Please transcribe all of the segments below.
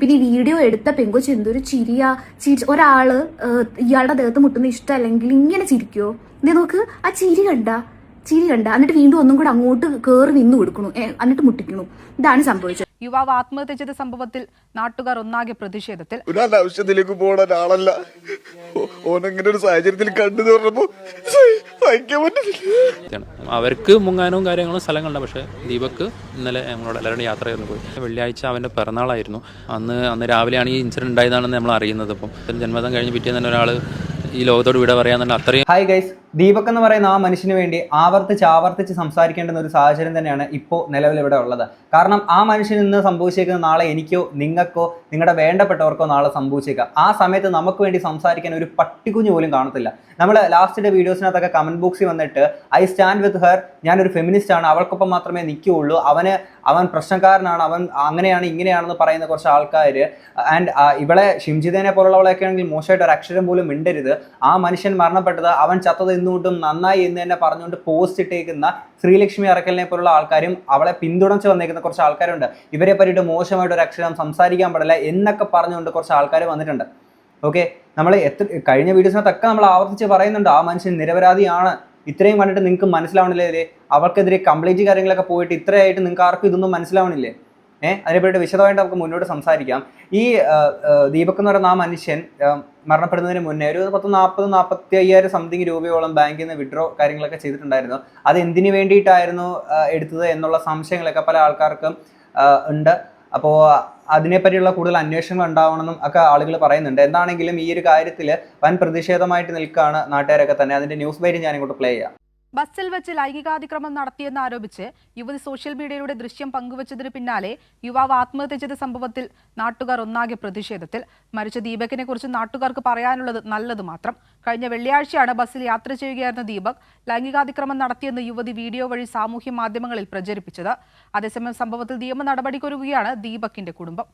പിന്നെ ഈ വീഡിയോ എടുത്ത പെങ്കൊച്ച് എന്തൊരു ചിരിയാ ചിരി ഒരാൾ ഇയാളുടെ ദേഹത്ത് മുട്ടുന്ന ഇഷ്ടമല്ലെങ്കിൽ ഇങ്ങനെ ചിരിക്കോ? ഇതേ നോക്ക് ആ ചിരി കണ്ട ചിരി കണ്ട. എന്നിട്ട് വീണ്ടും ഒന്നും കൂടെ അങ്ങോട്ട് കേറി നിന്ന് കൊടുക്കണു. എന്നിട്ട് മുട്ടിക്കണു. ഇതാണ് സംഭവിച്ചത്. യുവാവ് ആത്മഹത്യ ചെയ്ത സംഭവത്തിൽ നാട്ടുകാർ ഒന്നാകെ പ്രതിഷേധത്തിൽ. ആവശ്യത്തിലേക്ക് പോകണ ആളല്ല ഓനങ്ങനെ ഒരു സാഹചര്യത്തിൽ കണ്ടു പറഞ്ഞപ്പോ അവർക്ക് മുങ്ങാനും കാര്യങ്ങളും സ്ഥലങ്ങളുണ്ട്. പക്ഷേ ദീപക്ക് ഇന്നലെ ഞങ്ങളോട് എല്ലാവരും യാത്ര ചെയ്തു പോയി. വെള്ളിയാഴ്ച അവന്റെ പിറന്നാളായിരുന്നു. അന്ന് അന്ന് രാവിലെയാണ് ഈ ഇൻസിഡന്റ് ഉണ്ടായതാണെന്ന് നമ്മൾ അറിയുന്നത്. അപ്പം ജന്മദിനം കഴിഞ്ഞ് പിറ്റേന്ന് തന്നെ ഒരാൾ ഈ ലോകത്തോട് വിട പറയാന്നുള്ള അത്രയും ഹായ് ഗൈസ് ദീപക് എന്ന് പറയുന്ന ആ മനുഷ്യന് വേണ്ടി ആവർത്തിച്ച് ആവർത്തിച്ച് സംസാരിക്കേണ്ടുന്ന ഒരു സാഹചര്യം തന്നെയാണ് ഇപ്പോൾ നിലവിൽ ഇവിടെ ഉള്ളത്. കാരണം ആ മനുഷ്യൻ ഇന്ന് സംഭവിച്ചേക്കുന്ന നാളെ എനിക്കോ നിങ്ങൾക്കോ നിങ്ങളുടെ വേണ്ടപ്പെട്ടവർക്കോ നാളെ സംഭവിച്ചേക്കാം. ആ സമയത്ത് നമുക്ക് വേണ്ടി സംസാരിക്കാൻ ഒരു പട്ടികുഞ്ഞു പോലും കാണത്തില്ല. നമ്മൾ ലാസ്റ്റിന്റെ വീഡിയോസിനകത്തൊക്കെ കമന്റ് ബോക്സിൽ വന്നിട്ട് ഐ സ്റ്റാൻഡ് വിത്ത് ഹെർ ഞാനൊരു ഫെമിനിസ്റ്റ് ആണ്. അവൾക്കൊപ്പം മാത്രമേ നിൽക്കുകയുള്ളൂ. അവന് അവൻ പ്രശ്നക്കാരനാണ്. അവൻ അങ്ങനെയാണ് ഇങ്ങനെയാണെന്ന് പറയുന്ന കുറച്ച് ആൾക്കാർ ആൻഡ് ഇവളെ ഷിംജിതേനെ പോലുള്ളവളൊക്കെ ആണെങ്കിൽ മോശമായിട്ട് ഒരു അക്ഷരം പോലും മിണ്ടരുത്. ആ മനുഷ്യൻ മരണപ്പെട്ടത് അവൻ ചത്തത് എന്തുകൊണ്ടും നന്നായി എന്ന് തന്നെ പറഞ്ഞുകൊണ്ട് പോസ്റ്റ് ഇട്ടേക്കുന്ന ശ്രീലക്ഷ്മി അറക്കലിനെ പോലുള്ള ആൾക്കാരും അവളെ പിന്തുണച്ച് വന്നേക്കുന്ന കുറച്ച് ആൾക്കാരുണ്ട്. ഇവരെ പറ്റിയിട്ട് മോശമായിട്ട് ഒരു അക്ഷരം സംസാരിക്കാൻ പാടില്ല എന്നൊക്കെ പറഞ്ഞുകൊണ്ട് കുറച്ച് ആൾക്കാർ വന്നിട്ടുണ്ട്. ഓക്കെ നമ്മൾ എത്ര കഴിഞ്ഞ വീഡിയോസിനകത്തൊക്കെ നമ്മൾ ആവർത്തിച്ച് പറയുന്നുണ്ട് ആ മനുഷ്യൻ നിരപരാധിയാണ്. ഇത്രയും കണ്ടിട്ട് നിങ്ങൾക്ക് മനസ്സിലാവണില്ലേ? അവർക്കെതിരെ കംപ്ലീറ്റ് കാര്യങ്ങളൊക്കെ പോയിട്ട് ഇത്രയായിട്ട് നിങ്ങൾക്ക് ആർക്കും ഇതൊന്നും മനസ്സിലാവണില്ലേ? ഏഹ് അതിനെപ്പറ്റി വിശദമായിട്ട് നമുക്ക് മുന്നോട്ട് സംസാരിക്കാം. ഈ ദീപക് എന്ന് പറയുന്ന ആ മനുഷ്യൻ മരണപ്പെടുന്നതിന് മുന്നേ ഒരു പത്ത് നാൽപ്പത് നാൽപ്പത്തി അയ്യായിരം സംതിങ് രൂപയോളം ബാങ്കിൽ നിന്ന് വിഡ്രോ കാര്യങ്ങളൊക്കെ ചെയ്തിട്ടുണ്ടായിരുന്നു. അത് എന്തിനു വേണ്ടിയിട്ടായിരുന്നു എടുത്തത് എന്നുള്ള സംശയങ്ങളൊക്കെ പല ആൾക്കാർക്കും ഉണ്ട്. അപ്പോൾ അതിനെപ്പറ്റിയുള്ള കൂടുതൽ അന്വേഷണങ്ങൾ ഉണ്ടാവണമെന്നും ഒക്കെ ആളുകൾ പറയുന്നുണ്ട്. എന്താണെങ്കിലും ഈ ഒരു കാര്യത്തിൽ വൻ പ്രതിഷേധമായിട്ട് നിൽക്കുകയാണ് നാട്ടുകാരൊക്കെ തന്നെ. അതിന്റെ ന്യൂസ് ബൈറ്റ് ഞാൻ ഇങ്ങോട്ട് പ്ലേ ചെയ്യാം. ബസ്സിൽ വെച്ച് ലൈംഗികാതിക്രമം നടത്തിയെന്ന് ആരോപിച്ച് യുവതി സോഷ്യൽ മീഡിയയിലൂടെ ദൃശ്യം പങ്കുവച്ചതിന് പിന്നാലെ യുവാവ് ആത്മഹത്യ ചെയ്ത സംഭവത്തിൽ നാട്ടുകാർ ഒന്നാകെ പ്രതിഷേധത്തിൽ. മരിച്ച ദീപകിനെ കുറിച്ച് നാട്ടുകാർക്ക് പറയാനുള്ളത് നല്ലത് മാത്രം. കഴിഞ്ഞ വെള്ളിയാഴ്ചയാണ് ബസ്സിൽ യാത്ര ചെയ്യുകയായിരുന്ന ദീപക് ലൈംഗികാതിക്രമം നടത്തിയെന്ന് യുവതി വീഡിയോ വഴി സാമൂഹ്യ മാധ്യമങ്ങളിൽ പ്രചരിപ്പിച്ചത്. അതേസമയം സംഭവത്തിൽ നിയമ നടപടിക്കൊരുകയാണ് ദീപകിന്റെ കുടുംബം.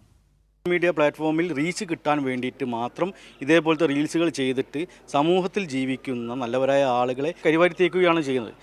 മീഡിയ പ്ലാറ്റ്ഫോമിൽ റീച്ച് കിട്ടാൻ വേണ്ടിയിട്ട് മാത്രം ഇതേപോലത്തെ റീൽസുകൾ ചെയ്തിട്ട് സമൂഹത്തിൽ ജീവിക്കുന്ന നല്ലവരായ ആളുകളെ കരിവാരിത്തേക്കുകയാണ് ചെയ്യുന്നത്.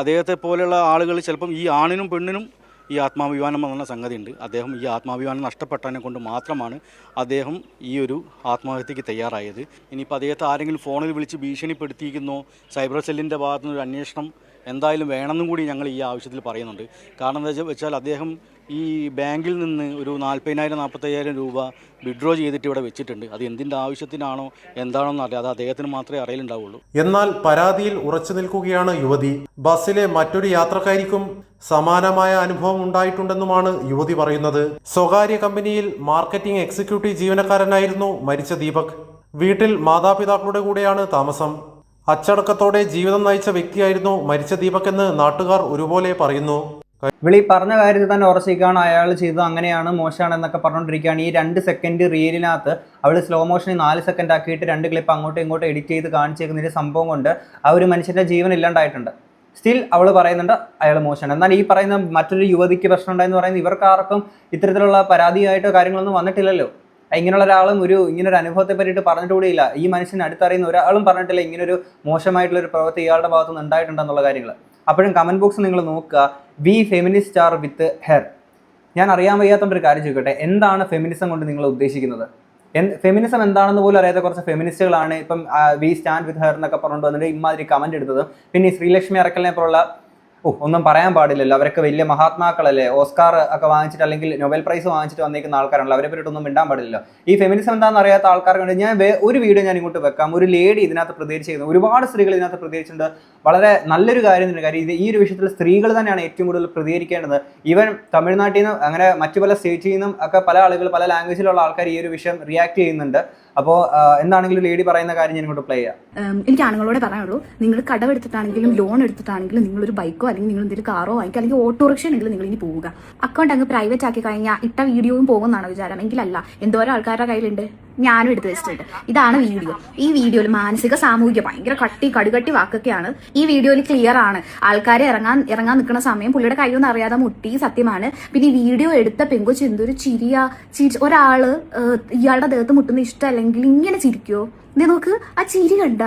അദ്ദേഹത്തെ പോലെയുള്ള ആളുകൾ ചിലപ്പം ഈ ആണിനും പെണ്ണിനും ഈ ആത്മാഭിമാനം സംഗതി സംഗതിയുണ്ട്. അദ്ദേഹം ഈ ആത്മാഭിമാനം നഷ്ടപ്പെട്ടതിനെ കൊണ്ട് മാത്രമാണ് അദ്ദേഹം ഈ ഒരു ആത്മഹത്യക്ക് തയ്യാറായത്. ഇനിയിപ്പോൾ അദ്ദേഹത്തെ ആരെങ്കിലും ഫോണിൽ വിളിച്ച് ഭീഷണിപ്പെടുത്തിയിരിക്കുന്നോ? സൈബർ സെല്ലിന്റെ ഭാഗത്തുനിന്ന് ഒരു അന്വേഷണം എന്തായാലും വേണമെന്നും കൂടി ഞങ്ങൾ ഈ ആവശ്യത്തിൽ പറയുന്നുണ്ട്. കാരണം എന്താ വെച്ചാൽ- അദ്ദേഹം ഈ ബാങ്കിൽ നിന്ന് ഒരു നാൽപ്പതിനായിരം നാൽപ്പത്തയ്യായിരം രൂപ വിഡ്രോ ചെയ്തിട്ട് ഇവിടെ വെച്ചിട്ടുണ്ട്. അത് എന്തിന്റെ ആവശ്യത്തിനാണോ എന്താണോ അറിയാം. അത് അദ്ദേഹത്തിന് മാത്രമേ അറിയലുണ്ടാവുള്ളൂ. എന്നാൽ പരാതിയിൽ ഉറച്ചു നിൽക്കുകയാണ് യുവതി. ബസ്സിലെ മറ്റൊരു യാത്രക്കാരിക്കും സമാനമായ അനുഭവം ഉണ്ടായിട്ടുണ്ടെന്നുമാണ് യുവതി പറയുന്നത്. സ്വകാര്യ കമ്പനിയിൽ മാർക്കറ്റിംഗ് എക്സിക്യൂട്ടീവ് ജീവനക്കാരനായിരുന്നു മരിച്ച ദീപക്. വീട്ടിൽ മാതാപിതാക്കളുടെ കൂടെയാണ് താമസം. അച്ചടക്കത്തോടെ ജീവിതം നയിച്ച വ്യക്തിയായിരുന്നു മരിച്ച ദീപക് എന്ന് നാട്ടുകാർ ഒരുപോലെ പറയുന്നു. വിളി പറഞ്ഞ കാര്യത്തിൽ തന്നെ ഉറച്ചിരിക്കുകയാണ് അയാൾ ചെയ്തത്. അങ്ങനെയാണ് മോശമാണ് എന്നൊക്കെ പറഞ്ഞുകൊണ്ടിരിക്കുകയാണ്. ഈ രണ്ട് സെക്കൻഡ് റീലിനകത്ത് അവൾ സ്ലോ മോഷനിൽ നാല് സെക്കൻഡ് ആക്കിയിട്ട് രണ്ട് ക്ലിപ്പ് അങ്ങോട്ടും ഇങ്ങോട്ടും എഡിറ്റ് ചെയ്ത് കാണിച്ചേക്കുന്ന ഒരു സംഭവം കൊണ്ട് ആ ഒരു മനുഷ്യന്റെ ജീവൻ ഇല്ലാണ്ടായിട്ടുണ്ട്. സ്റ്റിൽ അവൾ പറയുന്നുണ്ട് അയാൾ മോശമാണ്. എന്നാൽ ഈ പറയുന്ന മറ്റൊരു യുവതിക്ക് പ്രശ്നം ഉണ്ടായെന്ന് പറയുന്നത് ഇവർക്ക് ആർക്കും ഇത്തരത്തിലുള്ള പരാതിയായിട്ടോ കാര്യങ്ങളൊന്നും വന്നിട്ടില്ലല്ലോ. ഇങ്ങനെയുള്ള ഒരാളും ഒരു ഇങ്ങനെ ഒരു അനുഭവത്തെ പറ്റിയിട്ട് പറഞ്ഞിട്ട് കൂടിയില്ല. ഈ മനുഷ്യൻ അടുത്തറിയുന്ന ഒരാളും പറഞ്ഞിട്ടില്ല ഇങ്ങനൊരു മോശമായിട്ടുള്ള ഒരു പ്രവൃത്തി ഇയാളുടെ ഭാഗത്ത് നിന്ന് ഉണ്ടായിട്ടുണ്ടെന്നുള്ള കാര്യങ്ങൾ. അപ്പോഴും കമന്റ് ബോക്സ് നിങ്ങൾ നോക്കുക. We feminist are with her ഞാൻ അറിയാൻ വയ്യാത്തൊരു കാര്യം ചോദിക്കട്ടെ. എന്താണ് ഫെമിനിസം കൊണ്ട് നിങ്ങൾ ഉദ്ദേശിക്കുന്നത്? ഫെമിനിസം എന്താണെന്ന് പോലും അറിയാത്ത കുറച്ച് ഫെമിനിസ്റ്റുകളാണ് ഇപ്പം വി സ്റ്റാൻഡ് വിത്ത് ഹെർ എന്നൊക്കെ പറഞ്ഞുകൊണ്ട് വന്നിട്ട് ഇമാതിരി കമന്റ് എടുത്തത്. പിന്നെ ശ്രീലക്ഷ്മി അറക്കലിനെ പോലുള്ള ഒന്നും പറയാൻ പാടില്ലല്ലോ. അവരൊക്കെ വലിയ മഹാത്മാക്കളല്ലേ? ഓസ്കാർ ഒക്കെ വാങ്ങിച്ചിട്ട് അല്ലെങ്കിൽ നോബൽ പ്രൈസ് വാങ്ങിച്ചിട്ട് വന്നേക്കുന്ന ആൾക്കാരാണല്ലോ. അവരെ പറ്റിയിട്ടൊന്നും മിണ്ടാൻ പാടില്ലല്ലോ. ഈ ഫെമിനിസം എന്താണെന്ന് അറിയാത്ത ആൾക്കാർക്ക് ഞാൻ ഒരു വീഡിയോ ഞാൻ ഇങ്ങോട്ട് വെക്കാം. ഒരു ലേഡി ഇതിനകത്ത് പ്രതികരിച്ചിരുന്നു ഒരുപാട് സ്ത്രീകൾ ഇതിനകത്ത് പ്രതികരിച്ചിട്ടുണ്ട്. വളരെ നല്ലൊരു കാര്യം തന്നെ. കാര്യം ഈ ഒരു വിഷയത്തിൽ സ്ത്രീകൾ തന്നെയാണ് ഏറ്റവും കൂടുതൽ പ്രതികരിക്കേണ്ടത്. ഈവൻ തമിഴ്നാട്ടിൽ നിന്നും അങ്ങനെ മറ്റു പല സ്റ്റേറ്റിൽ നിന്നും ഒക്കെ പല ആളുകൾ പല ലാംഗ്വേജിലുള്ള ആൾക്കാർ ഈ ഒരു വിഷയം റിയാക്ട് ചെയ്യുന്നുണ്ട്. അപ്പോൾ എന്താണെങ്കിലും ലേഡി പറയുന്ന കാര്യം ഞാൻ ഇങ്ങോട്ട് പ്ലേ ചെയ്യാം. എനിക്ക് ആണുങ്ങളോട് പറയാനുള്ളൂ. നിങ്ങൾ കടമെടുത്തിട്ടാണെങ്കിലും ലോൺ എടുത്തിട്ടാണെങ്കിലും നിങ്ങളൊരു ബൈക്കോ അല്ലെങ്കിൽ നിങ്ങൾ എന്തെങ്കിലും കാറോ വാങ്ങിക്കുക അല്ലെങ്കിൽ ഓട്ടോറിക്ഷ ഉണ്ടെങ്കിൽ നിങ്ങൾ ഇനി പോവുക. അക്കൗണ്ട് അങ്ങ് പ്രൈവറ്റ് ആക്കി കഴിഞ്ഞാൽ ഇട്ട വീഡിയോയും പോകുമെന്നാണ് വിചാരം. എങ്കിലല്ല എന്തോരം ആൾക്കാരുടെ കയ്യിലുണ്ട്. ഞാനും എടുത്ത് വെച്ചിട്ടുണ്ട്. ഇതാണ് വീഡിയോ. ഈ വീഡിയോയിൽ മാനസിക സാമൂഹിക ഭയങ്കര കട്ടി കടുകട്ടി വാക്കൊക്കെയാണ്. ഈ വീഡിയോയിൽ ക്ലിയർ ആണ്. ആൾക്കാർ ഇറങ്ങാൻ ഇറങ്ങാൻ നിൽക്കുന്ന സമയം പുള്ളിയുടെ കയ്യൊന്നും അറിയാതെ മുട്ടി സത്യമാണ്. പിന്നെ ഈ വീഡിയോ എടുത്ത പെങ്കൊച്ച് എന്തൊരു ചിരിയ. ചിരി ഒരാൾ ഇയാളുടെ ദേഹത്ത് മുട്ടുന്ന ഇഷ്ടമല്ലെങ്കിൽ ഇങ്ങനെ ചിരിക്കോ ഇത് നോക്ക് ആ ചിരി കണ്ട.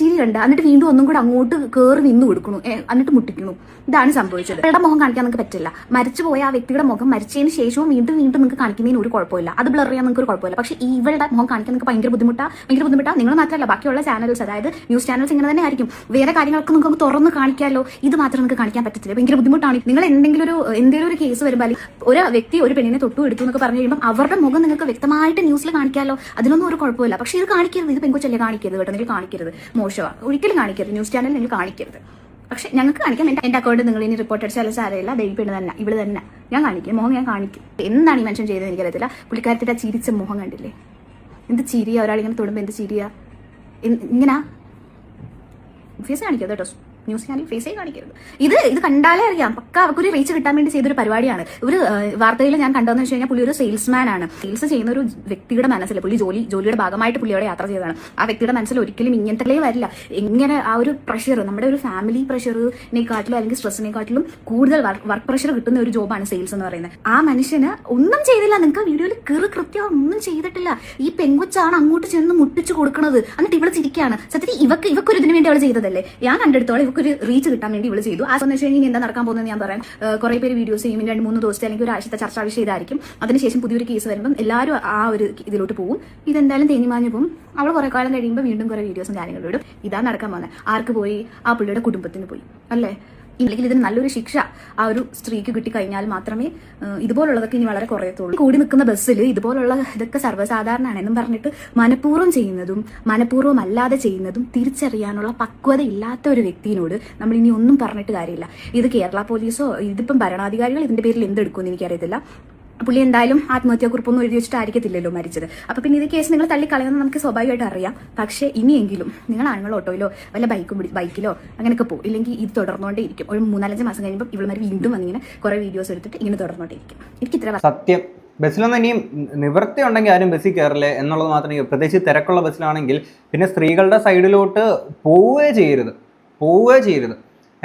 ചിരി കണ്ട എന്നിട്ട് വീണ്ടും ഒന്നും കൂടെ അങ്ങോട്ട് കയറി നിന്ന് കൊടുക്കണു. എന്നിട്ട് മുട്ടിക്കണു. ഇതാണ് സംഭവിച്ചത്. അവരുടെ മുഖം കാണിക്കാൻ നിങ്ങൾക്ക് പറ്റില്ല. മരിച്ചു പോയ ആ വ്യക്തിയുടെ മുഖം മരിച്ചതിന് ശേഷവും വീണ്ടും വീണ്ടും നിങ്ങൾക്ക് കാണിക്കുന്നതിന് ഒരു കുഴപ്പമില്ല. അത് ബ്ലർ ചെയ്യാൻ നിങ്ങൾക്ക് ഒരു കുഴപ്പമില്ല. പക്ഷെ ഇവളുടെ മുഖം കാണിക്കാൻ നിങ്ങൾക്ക് ഭയങ്കര ബുദ്ധിമുട്ടാ. ഭയങ്കര ബുദ്ധിമുട്ടാ. നിങ്ങൾ മാത്രമല്ല ബാക്കിയുള്ള ചാനൽസ് അതായത് ന്യൂസ് ചാനൽസ് ഇങ്ങനെ തന്നെ ആയിരിക്കും. വേറെ കാര്യങ്ങളൊക്കെ നിങ്ങൾക്ക് തുറന്ന് കാണിക്കാമല്ലോ ഇത് മാത്രം നിങ്ങൾക്ക് കാണിക്കാൻ പറ്റത്തില്ല. ഭയങ്കര ബുദ്ധിമുട്ടാണ്. നിങ്ങൾ എന്തെങ്കിലും ഒരു എന്തെങ്കിലും ഒരു കേസ് വരുമ്പോൾ ഒരു വ്യക്തി ഒരു പെണ്ണിനെ തൊട്ടു എടുത്തു എന്നൊക്കെ പറഞ്ഞു കഴിയുമ്പോൾ അവരുടെ മുഖം നിങ്ങൾക്ക് വ്യക്തമായിട്ട് ന്യൂസിൽ കാണിക്കാമല്ലോ അതിനൊന്നും ഒരു കുഴപ്പമില്ല. പക്ഷേ ഇത് കാണിക്കരുത്. ഇത് പെങ്കൊച്ചല്ലേ കാണിക്കരുത്. കേട്ടോ നിങ്ങൾ കാണിക്കരുത് മോശമാണ്. ഒരിക്കലും കാണിക്കരുത്. ന്യൂസ് ചാനൽ നിങ്ങൾ കാണിക്കരുത്. പക്ഷെ ഞങ്ങൾക്ക് കാണിക്കാം എന്റെ അക്കൗണ്ട് നിങ്ങൾ ഇനി റിപ്പോർട്ട് അടിച്ചാലും സാരമില്ല. ദൈവം പെണ്ണ് തന്നെ. ഇവിടെ തന്നെ. ഞാൻ കാണിക്കും. മുഖം ഞാൻ കാണിക്കും. എന്താണ് ഈ മനുഷ്യൻ ചെയ്തത് എനിക്കറിയത്തില്ല. ആ ചിരിച്ച മുഖം കണ്ടില്ലേ? എന്ത് ചിരിയാ? ഒരാളിങ്ങനെ തൊടുമ്പോൾ എന്ത് ചിരിയാ? ഇങ്ങനെ? ഫേസ് കാണിക്കരുത് കേട്ടോ. ന്യൂസ് ചാനൽ ഫേസേ കാണിക്കരുത്. ഇത് ഇത് കണ്ടാലേ അറിയാം. പക്ക അവർക്കൊരു റീച്ച് കിട്ടാൻ വേണ്ടി ചെയ്തൊരു പരിപാടിയാണ്. ഒരു വാർത്തയിൽ ഞാൻ കണ്ടതെന്ന് വെച്ച് കഴിഞ്ഞാൽ പുള്ളി ഒരു സെയിൽസ്മാൻ ആണ്. സെയിൽസ് ചെയ്യുന്ന ഒരു വ്യക്തിയുടെ മനസ്സിൽ പുള്ളി ജോലി ജോലിയുടെ ഭാഗമായിട്ട് പുള്ളിയോടെ യാത്ര ചെയ്തതാണ്. ആ വ്യക്തിയുടെ മനസ്സിൽ ഒരിക്കലും ഇങ്ങനത്തെ വരില്ല. എങ്ങനെ ആ ഒരു പ്രഷർ നമ്മുടെ ഒരു ഫാമിലി പ്രഷറിനെക്കാട്ടിലും അല്ലെങ്കിൽ സ്ട്രെസ്സിനെക്കാട്ടിലും കൂടുതൽ വർക്ക് പ്രഷർ കിട്ടുന്ന ഒരു ജോബാണ് സെയിൽസ് എന്ന് പറയുന്നത്. ആ മനുഷ്യന് ഒന്നും ചെയ്തില്ല. നിങ്ങൾക്ക് വീഡിയോയിൽ കയറി കൃത്യം ഒന്നും ചെയ്തിട്ടില്ല. ഈ പെങ്കൊച്ചാണ് അങ്ങോട്ട് ചെന്ന് മുട്ടിച്ചു കൊടുക്കുന്നത് എന്നിട്ട് ഇവിടെ ചിരിക്കുകയാണ് സത്യത്തിൽ ഇവക്ക് ഇവക്കൊരു ഇതിനു വേണ്ടി അവൾ ചെയ്തതല്ലേ? ഞാൻ കണ്ടെടുത്തോളം. ഇവക്ക് ഒരു റീച്ച് കിട്ടാൻ വേണ്ടി ഇവൾ ചെയ്തു. ആ വെച്ചാൽ ഇനി എന്താ നടക്കാൻ പോകുന്നത് ഞാൻ പറയാം. കുറെ പേര് വീഡിയോസ് ചെയ്യും രണ്ട് മൂന്ന് ദിവസത്തെ അല്ലെങ്കിൽ ഒരു ആഴ്ചത്തെ ചർച്ചാ വിഷയം ഇതായിരിക്കും. അതിനുശേഷം പുതിയൊരു കേസ് വരുമ്പം എല്ലാവരും ആ ഒരു ഇതിലോട്ട് പോകും ഇതെന്തായാലും തേനിമാഞ്ഞു പോകും അവൾ കുറെ കാലം കഴിയുമ്പോൾ വീണ്ടും കുറെ വീഡിയോസും കാര്യങ്ങളും ഇടും. ഇതാ നടക്കാൻ പോകുന്നത്. ആർക്ക് പോയി? ആ പുള്ളിയുടെ കുടുംബത്തിന് പോയി. അല്ലേ? ഇല്ലെങ്കിൽ ഇതിന് നല്ലൊരു ശിക്ഷ ആ ഒരു സ്ത്രീക്ക് കിട്ടിക്കഴിഞ്ഞാൽ മാത്രമേ ഇതുപോലുള്ളതൊക്കെ ഇനി വളരെ കുറയത്തുള്ളൂ. കൂടി നിൽക്കുന്ന ബസ്സിൽ ഇതുപോലുള്ള ഇതൊക്കെ സർവസാധാരണമാണ് എന്നും പറഞ്ഞിട്ട് മനഃപൂർവം ചെയ്യുന്നതും മനഃപൂർവം അല്ലാതെ ചെയ്യുന്നതും തിരിച്ചറിയാനുള്ള പക്വത ഇല്ലാത്ത ഒരു വ്യക്തിയോട് നമ്മൾ ഇനി ഒന്നും പറഞ്ഞിട്ട് കാര്യമില്ല. ഇത് കേരള പോലീസോ ഇതിപ്പം ഭരണാധികാരികൾ ഇതിന്റെ പേരിൽ എന്തെടുക്കുമെന്ന് എനിക്കറിയത്തില്ല. പുള്ളി എന്തായാലും ആത്മഹത്യാക്കുറിപ്പൊന്നും എഴുതി വെച്ചിട്ടായിരിക്കത്തില്ലല്ലോ മരിച്ചത്. അപ്പൊ പിന്നെ ഇത് കേസ് നിങ്ങൾ തള്ളിക്കളയുന്നത് നമുക്ക് സ്വാഭാവികമായിട്ട് അറിയാം. പക്ഷേ ഇനിയെങ്കിലും നിങ്ങൾ ആണുങ്ങൾ ഓട്ടോയിലോ വല്ല ബൈക്കും ബൈക്കിലോ അങ്ങനെയൊക്കെ പോകും. ഇല്ലെങ്കിൽ ഇത് തുടർന്നുകൊണ്ടേ ഇരിക്കും ഒരു മൂന്നാലഞ്ച് മാസം കഴിയുമ്പോൾ ഇവളുമാർ വീണ്ടും വന്നിങ്ങനെ കുറെ വീഡിയോസ് എടുത്തിട്ട് ഇങ്ങനെ തുടർന്നുകൊണ്ടേ ഇരിക്കും എനിക്ക് ഇത്ര സത്യം. ബസ്സിലൊന്നും ഇനിയും നിവൃത്തി ഉണ്ടെങ്കിൽ ആരും ബസ്സിൽ കയറില്ലേ എന്നുള്ളത് മാത്രമേ പ്രത്യേകിച്ച് തിരക്കുള്ള ബസ്സിലാണെങ്കിൽ പിന്നെ സ്ത്രീകളുടെ സൈഡിലോട്ട് പോവുകയേ ചെയ്യരുത്. പോവുകയേ ചെയ്യരുത്.